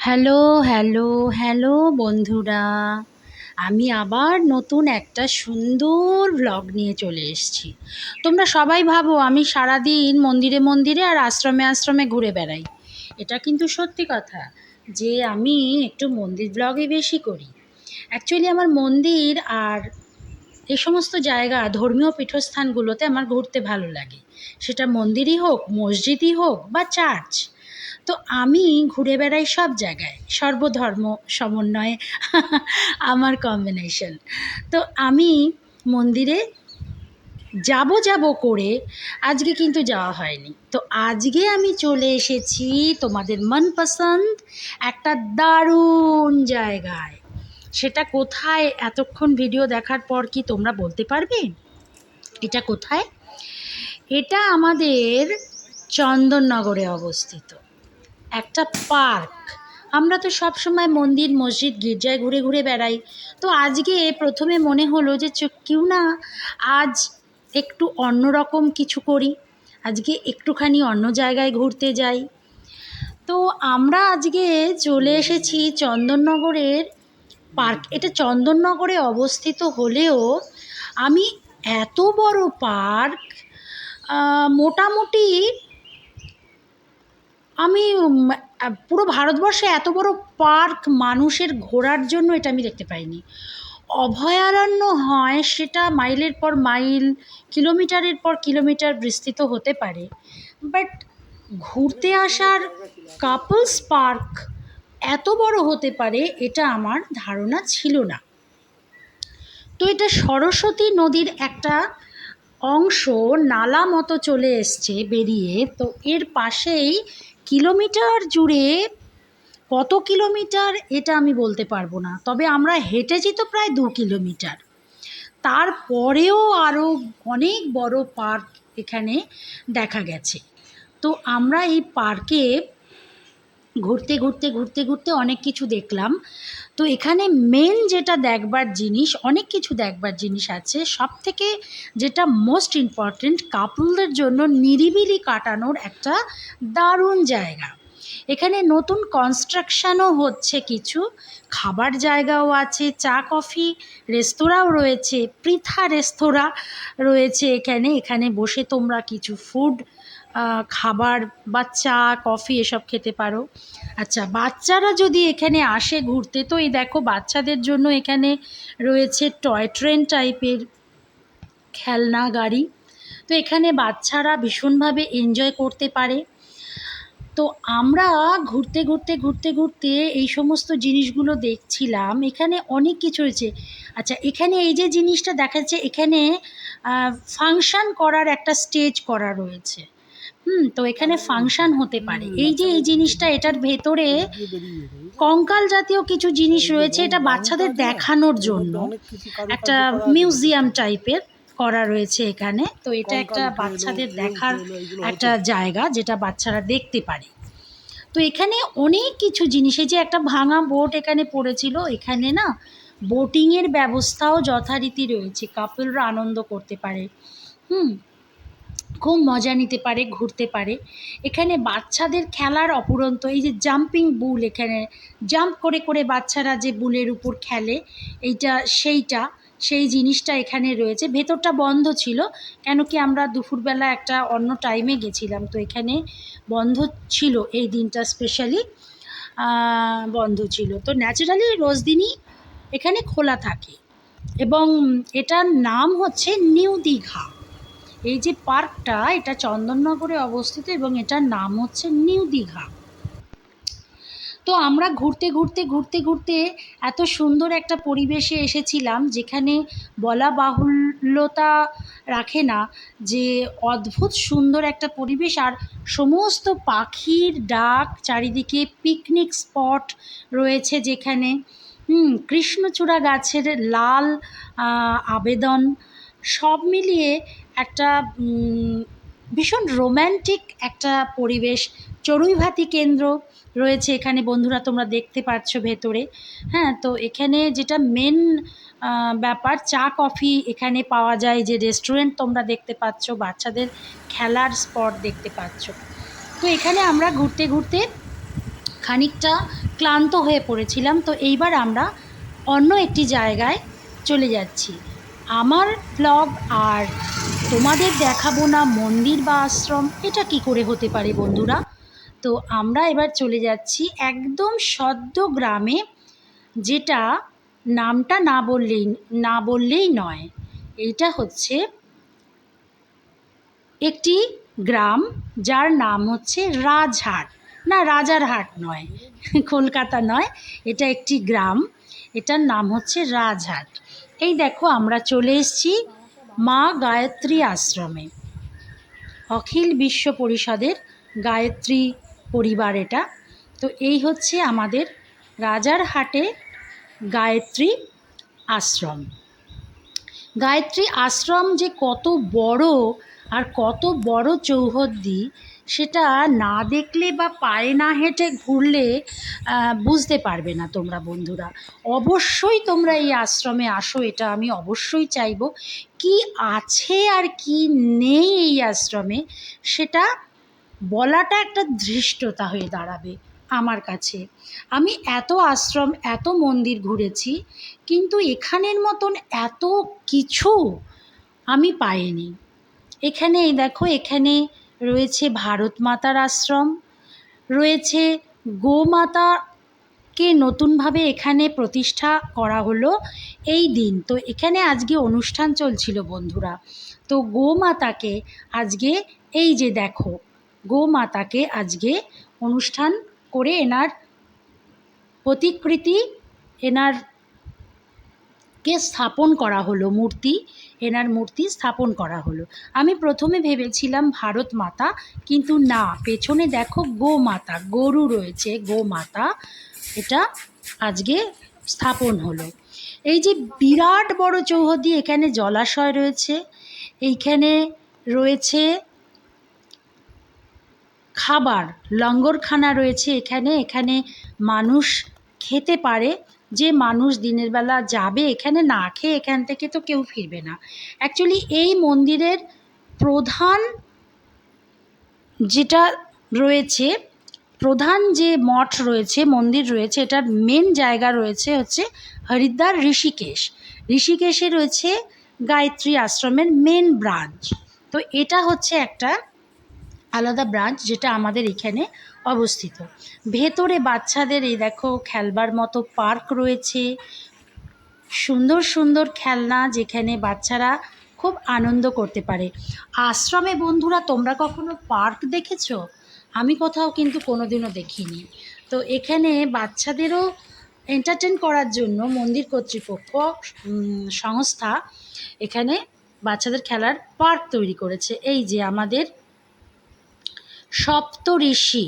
Hello hello hello বন্ধুরা। আমি আবার নতুন একটা সুন্দর ব্লগ নিয়ে চলে এসেছি। তোমরা সবাই ভাবো আমি সারাদিন মন্দিরে মন্দিরে আর আশ্রমে আশ্রমে ঘুরে বেড়াই। এটা কিন্তু সত্যি কথা যে আমি একটু মন্দির ব্লগই বেশি করি। অ্যাকচুয়ালি আমার মন্দির আর এই সমস্ত জায়গা, ধর্মীয় পীঠস্থানগুলোতে আমার ঘুরতে ভালো লাগে। সেটা মন্দিরই হোক, মসজিদই হোক বা চার্চ তো আমি ঘুরে বেড়াই সব জায়গায়। সর্বধর্ম, সমন্বয়ে, আমার কম্বিনেশন তো আমি মন্দিরে যাব যাব করে আজকে কিন্তু যাওয়া হয়নি। তো আজকে আমি চলে এসেছি তোমাদের মনপসন্দ একটা দারুণ জায়গায়। সেটা কোথায়? এতক্ষণ ভিডিও দেখার পর কি তোমরা বলতে পারবে? এটা কোথায়? এটা আমাদের চন্দননগরে অবস্থিত। একটা পার্ক। আমরা তো সব সময় মন্দির, মসজিদ, গির্জায় ঘুরে ঘুরে বেড়াই। তো আজকে প্রথমে মনে হলো যে কেউ না, আজ একটু অন্যরকম কিছু করি। আজকে একটুখানি অন্য জায়গায় ঘুরতে যাই। তো আমরা আজকে চলে এসেছি চন্দননগরের পার্ক। এটা চন্দননগরে অবস্থিত হলেও আমি এত বড় পার্ক মোটামুটি আমি পুরো ভারতবর্ষে এত বড় পার্ক মানুষের ঘোরার জন্য এটা আমি দেখতে পাইনি। অভয়ারণ্য হয় সেটা মাইলের পর মাইল, কিলোমিটারের পর কিলোমিটার বিস্তৃত হতে পারে। বাট ঘুরতে আসার কাপলস পার্ক এত বড় হতে পারে এটা আমার ধারণা ছিল না। তো এটা সরস্বতী নদীর একটা অংশ, নালা মতো চলে এসছে বেরিয়ে। তো এর পাশেই কিলোমিটার জুড়ে কত কিলোমিটার এটা আমি বলতে পারব না। তবে আমরা হেঁটেছি তো প্রায় দু কিলোমিটার। তারপরেও আরও অনেক বড় পার্ক এখানে দেখা গেছে। তো আমরা এই পার্কে ঘুরতে ঘুরতে ঘুরতে ঘুরতে অনেক কিছু দেখলাম। তো এখানে মেন যেটা দেখবার জিনিস, অনেক কিছু দেখবার জিনিস আছে। সব থেকে যেটা মোস্ট ইম্পর্ট্যান্ট কাপলদের জন্য নিরিবিলি কাটানোর একটা দারুণ জায়গা। এখানে নতুন কনস্ট্রাকশানও হচ্ছে কিছু। খাবার জায়গাও আছে, চা, কফি, রেস্তোরাঁও রয়েছে, পৃথা রেস্তোরাঁ রয়েছে এখানে। এখানে বসে তোমরা কিছু ফুড খাবার বা চা, কফি এসব খেতে পারো। আচ্ছা বাচ্চারা যদি এখানে আসে ঘুরতে, তো এই দেখো বাচ্চাদের জন্য এখানে রয়েছে টয় ট্রেন টাইপের খেলনা, গাড়ি। তো এখানে বাচ্চারা ভীষণভাবে এনজয় করতে পারে। তো আমরা ঘুরতে ঘুরতে ঘুরতে ঘুরতে এই সমস্ত জিনিসগুলো দেখছিলাম। এখানে অনেক কিছু হয়েছে। আচ্ছা এখানে এই যে জিনিসটা দেখাচ্ছে এখানে ফাংশন করার একটা স্টেজ করা রয়েছে। হুম তো এখানে ফাংশন হতে পারে। এই যে এই জিনিসটা এটার ভেতরে কঙ্কাল জাতীয় কিছু জিনিস রয়েছে এটা বাচ্চাদের দেখানোর জন্য। একটা মিউজিয়াম টাইপের করা রয়েছে এখানে। তো এটা একটা বাচ্চাদের দেখার একটা জায়গা যেটা বাচ্চারা দেখতে পারে। তো এখানে অনেক কিছু জিনিস এই যে একটা ভাঙা বোট এখানে পড়েছিল এখানে না বোটিংয়ের ব্যবস্থাও যথারীতি রয়েছে। কাপলরা আনন্দ করতে পারে। হুম খুব মজা নিতে পারে, ঘুরতে পারে। এখানে বাচ্চাদের খেলার অপুরন্ত, এই যে জাম্পিং বুল এখানে জাম্প করে করে বাচ্চারা যে বুলের উপর খেলে, এইটা, সেইটা, সেই জিনিসটা এখানে রয়েছে। ভেতরটা বন্ধ ছিল, কেন কি আমরা দুপুরবেলা একটা অন্য টাইমে গেছিলাম, তো এখানে বন্ধ ছিল এই দিনটা স্পেশালি বন্ধ ছিল। তো ন্যাচারালি রোজ দিনই এখানে খোলা থাকে। এবং এটার নাম হচ্ছে নিউ দীঘা। এই যে পার্কটা, এটা চন্দননগরে অবস্থিত এবং এটার নাম হচ্ছে নিউ দীঘা। তো আমরা ঘুরতে ঘুরতে ঘুরতে ঘুরতে এত সুন্দর একটা পরিবেশে এসেছিলাম যেখানে বলা বাহুল্যতা রাখে না যে অদ্ভুত সুন্দর একটা পরিবেশ আর সমস্ত পাখির ডাক চারিদিকে পিকনিক স্পট রয়েছে যেখানে কৃষ্ণচূড়া গাছের লাল আবেদন সব মিলিয়ে একটা ভীষণ রোম্যান্টিক একটা পরিবেশ, চড়ুইভাতি কেন্দ্র রয়েছে এখানে বন্ধুরা, তোমরা দেখতে পাচ্ছ ভেতরে। হ্যাঁ তো এখানে যেটা মেন ব্যাপার, চা, কফি এখানে পাওয়া যায় যে রেস্টুরেন্ট তোমরা দেখতে পাচ্ছ, বাচ্চাদের খেলার স্পট দেখতে পাচ্ছ। তো এখানে আমরা ঘুরতে ঘুরতে খানিকটা ক্লান্ত হয়ে পড়েছিলাম। তো এইবার আমরা অন্য একটি জায়গায় চলে যাচ্ছি। আমার ব্লগ আর তোমাদের দেখাবো না মন্দির বা আশ্রম, এটা কি করে হতে পারে বন্ধুরা? তো আমরা এবার চলে যাচ্ছি একদম সদ্য গ্রামে, যেটা নামটা না বললেই না বললেই নয়। এইটা হচ্ছে একটি গ্রাম, যার নাম হচ্ছে রাজহাট। না, রাজারহাট নয়, কলকাতা নয়, এটা একটি গ্রাম, এটার নাম হচ্ছে রাজহাট। দেখো, আমরা চলে এসেছি মা গায়ত্রী আশ্রমে। অখিল বিশ্ব পরিষদের গায়ত্রী পরিবার এটা। তো এই হচ্ছে আমাদের রাজারহাটে গায়ত্রী আশ্রম। গায়ত্রী আশ্রম যে কত বড় আর কত বড় চৌহদ্দি সেটা না দেখলে বা পায়ে না হেঁটে ঘুরলে বুঝতে পারবে না তোমরা বন্ধুরা। অবশ্যই তোমরা এই আশ্রমে আসো, এটা আমি অবশ্যই চাইব। কি আছে আর কি নেই এই আশ্রমে, সেটা বলাটা একটা ধৃষ্টতা হয়ে দাঁড়াবে আমার কাছে। আমি এত আশ্রম, এত মন্দির ঘুরেছি, কিন্তু এখানের মতন এত কিছু আমি পাইনি। এখানে, দেখো, এখানে রয়েছে ভারত মাতার আশ্রম, রয়েছে গোমাতাকে নতুনভাবে এখানে প্রতিষ্ঠা করা হলো এই দিন। তো এখানে আজকে অনুষ্ঠান চলছিল বন্ধুরা। তো গোমাতাকে আজকে এই যে দেখো গোমাতাকে আজকে অনুষ্ঠান করে এনার প্রতিকৃতি এনার কে স্থাপন করা হলো মূর্তি। এনার মূর্তি স্থাপন করা হলো। আমি প্রথমে ভেবেছিলাম ভারত মাতা, কিন্তু না, পেছনে দেখো গোমাতা গরু রয়েছে গোমাতা এটা আজকে স্থাপন হলো। এই যে বিরাট বড় চৌহদ্দি, এখানে জলাশয় রয়েছে, এইখানে রয়েছে খাবার, লঙ্গরখানা রয়েছে এখানে এখানে মানুষ খেতে পারে। যে মানুষ দিনের বেলা যাবে এখানে না খেয়ে এখান থেকে তো কেউ ফিরবে না। অ্যাকচুয়ালি এই মন্দিরের প্রধান যেটা রয়েছে, প্রধান যে মঠ রয়েছে, মন্দির রয়েছে, এটার মেন জায়গা রয়েছে হচ্ছে হরিদ্বার ঋষিকেশ। ঋষিকেশে রয়েছে গায়ত্রী আশ্রমের মেন ব্রাঞ্চ তো এটা হচ্ছে একটা আলাদা ব্রাঞ্চ যেটা আমাদের এখানে অবস্থিত। ভেতরে বাচ্চাদের এই দেখো খেলবার মতো পার্ক রয়েছে। সুন্দর সুন্দর খেলনা যেখানে বাচ্চারা খুব আনন্দ করতে পারে। আশ্রমে বন্ধুরা, তোমরা কখনো পার্ক দেখেছ? আমি কোথাও কিন্তু কোনোদিনও দেখিনি। তো এখানে বাচ্চাদেরও এন্টারটেন করার জন্য মন্দির কর্তৃপক্ষ সংস্থা এখানে বাচ্চাদের খেলার পার্ক তৈরি করেছে। এই যে আমাদের সপ্ত ঋষি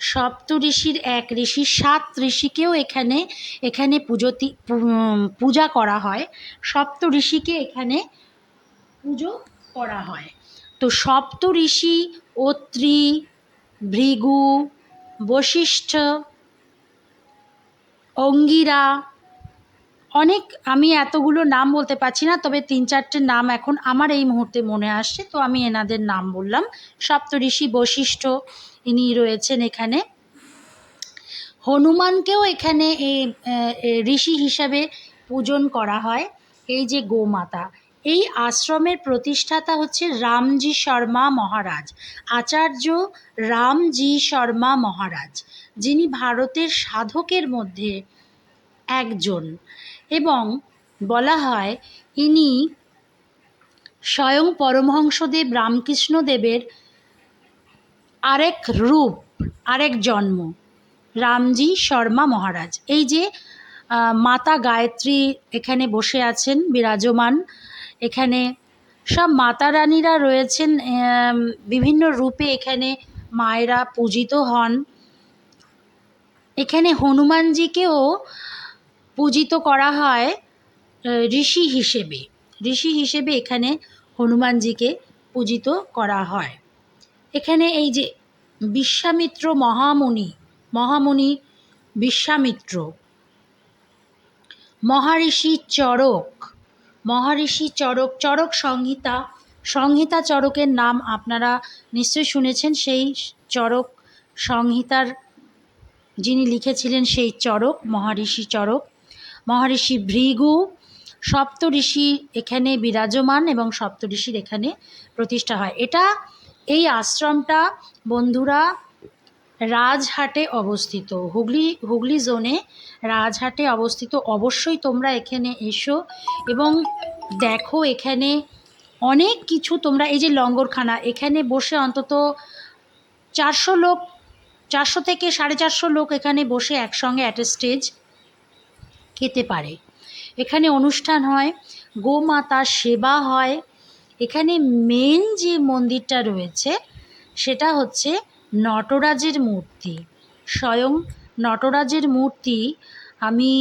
সপ্ত ঋষির এক ঋষি, সাত ঋষিকেও এখানে এখানে পুজোতি পূজা করা হয়। সপ্ত ঋষিকে এখানে পুজো করা হয়। তো সপ্ত ঋষি অত্রি, ভৃগু, বশিষ্ঠ, অঙ্গিরা, অনেক আমি এতগুলো নাম বলতে পারছি না, তবে তিন চারটে নাম এখন আমার এই মুহূর্তে মনে আসছে, তো আমি এনাদের নাম বললাম। সপ্তঋষি, বশিষ্ঠ ইনি রয়েছেন এখানে। হনুমানকেও এখানে এই ঋষি হিসাবে পূজন করা হয়, এই যে গোমাতা। এই আশ্রমের প্রতিষ্ঠাতা হচ্ছে রামজি শর্মা মহারাজ, আচার্য রামজি শর্মা মহারাজ, যিনি ভারতের সাধকের মধ্যে একজন। এবং বলা হয়, ইনি স্বয়ং পরমহংসদেব রামকৃষ্ণদেবের আরেক রূপ, আরেক জন্ম। রামজি শর্মা মহারাজ। এই যে মাতা গায়ত্রী এখানে বসে আছেন, বিরাজমান। এখানে সব মাতা রানীরা রয়েছেন বিভিন্ন রূপে এখানে মায়েরা পূজিত হন। এখানে হনুমানজিকেও পূজিত করা হয় ঋষি হিসেবে। ঋষি হিসেবে এখানে হনুমানজিকে পূজিত করা হয়। এখানে এই যে বিশ্বামিত্র মহামুনি মহামুনি বিশ্বামিত্র, মহারিষি চরক মহারিষি চরক চরক সংহিতা সংহিতা চরকের নাম আপনারা নিশ্চয়ই শুনেছেন, সেই চরক সংহিতার যিনি লিখেছিলেন সেই চরক মহারিষি চরক মহারিষি ভৃগু, সপ্তঋষি এখানে বিরাজমান এবং সপ্তঋষির এখানে প্রতিষ্ঠা হয়। এটা এই আশ্রমটা বন্ধুরা রাজহাটে অবস্থিত। হুগলি হুগলি জোনে রাজহাটে অবস্থিত। অবশ্যই তোমরা এখানে এসো এবং দেখো এখানে অনেক কিছু তোমরা, এই যে লঙ্গরখানা, এখানে বসে অন্তত চারশো লোক, চারশো থেকে সাড়ে চারশো লোক এখানে বসে একসঙ্গে অ্যাট এ স্টেজ খেতে পারে। এখানে অনুষ্ঠান হয় গোমাতার সেবা হয় এখানে মেন যে মন্দিরটা রয়েছে, সেটা হচ্ছে নটরাজের মূর্তি। স্বয়ং নটরাজের মূর্তি আমি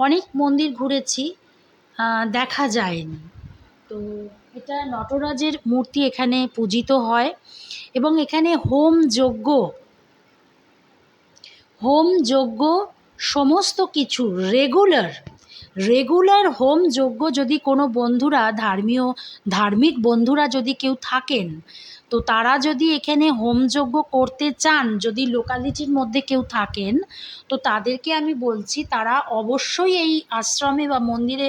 অনেক মন্দির ঘুরেছি দেখা যায়নি। তো এটা নটরাজের মূর্তি এখানে পূজিত হয় এবং এখানে হোম যজ্ঞ হোম যজ্ঞ সমস্ত কিছু রেগুলার রেগুলার হোম যজ্ঞ যদি কোনো বন্ধুরা, ধর্মীয়, ধার্মিক বন্ধুরা যদি কেউ থাকেন, তো তারা যদি এখানে হোম যজ্ঞ করতে চান, যদি লোকালিটির মধ্যে কেউ থাকেন, তো তাদেরকে আমি বলছি তারা অবশ্যই এই আশ্রমে বা মন্দিরে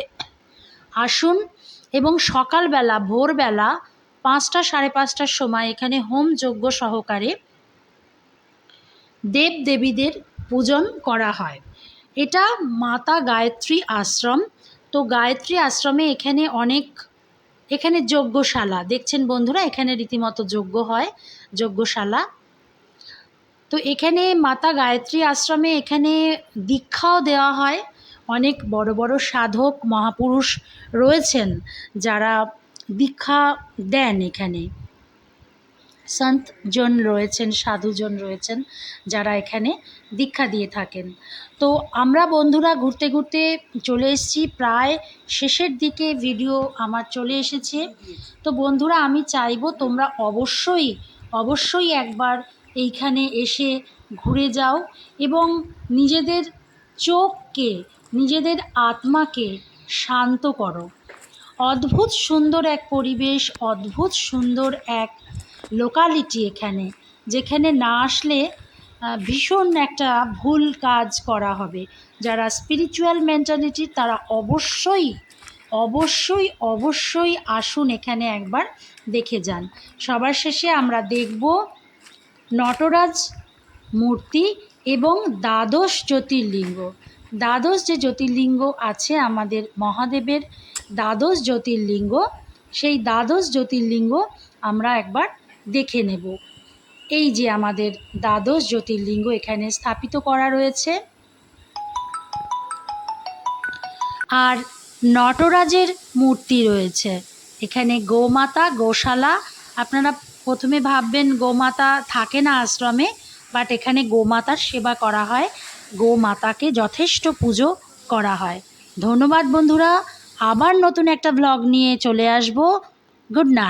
আসুন এবং সকালবেলা, ভোরবেলা পাঁচটা সাড়ে পাঁচটার সময় এখানে হোম যজ্ঞ সহকারে দেব দেবীদের পূজন করা হয়। এটা মাতা গায়ত্রী আশ্রম। তো গায়ত্রী আশ্রমে এখানে অনেক, এখানে যজ্ঞশালা, দেখছেন বন্ধুরা, এখানে রীতিমতো যজ্ঞ হয়, যজ্ঞশালা। তো এখানে মাতা গায়ত্রী আশ্রমে এখানে দীক্ষাও দেওয়া হয়। অনেক বড় বড় সাধক, মহাপুরুষ রয়েছেন যারা দীক্ষা দেন এখানে। সন্তজন রয়েছেন সাধুজন রয়েছেন, যারা এখানে দীক্ষা দিয়ে থাকেন। তো আমরা বন্ধুরা ঘুরতে ঘুরতে চলে এসেছি, প্রায় শেষের দিকে ভিডিও আমার চলে এসেছে। তো বন্ধুরা, আমি চাইব তোমরা অবশ্যই অবশ্যই একবার এইখানে এসে ঘুরে যাও এবং নিজেদের চোখকে, নিজেদের আত্মাকে শান্ত করো। অদ্ভুত সুন্দর এক পরিবেশ, অদ্ভুত সুন্দর এক লোকালিটি এখানে, যেখানে না আসলে ভীষণ একটা ভুল কাজ করা হবে। যারা স্পিরিচুয়াল মেন্টালিটি তারা অবশ্যই অবশ্যই অবশ্যই আসুন এখানে একবার দেখে যান। সবার শেষে আমরা দেখব নটরাজ মূর্তি এবং দ্বাদশ জ্যোতির্লিঙ্গ। দ্বাদশ যে জ্যোতির্লিঙ্গ আছে আমাদের মহাদেবের, দ্বাদশ জ্যোতির্লিঙ্গ, সেই দ্বাদশ জ্যোতির্লিঙ্গ আমরা একবার দেখে নেব। এই যে আমাদের দ্বাদশ জ্যোতির্লিঙ্গ এখানে স্থাপিত করা রয়েছে। আর নটরাজের মূর্তি রয়েছে। এখানে গোমাতা, গোশালা, আপনারা প্রথমে ভাববেন গোমাতা থাকে না আশ্রমে, বাট এখানে গোমাতার সেবা করা হয়। গোমাতাকে যথেষ্ট পুজো করা হয়। ধন্যবাদ বন্ধুরা, আবার নতুন একটা ব্লগ নিয়ে চলে আসব। Good night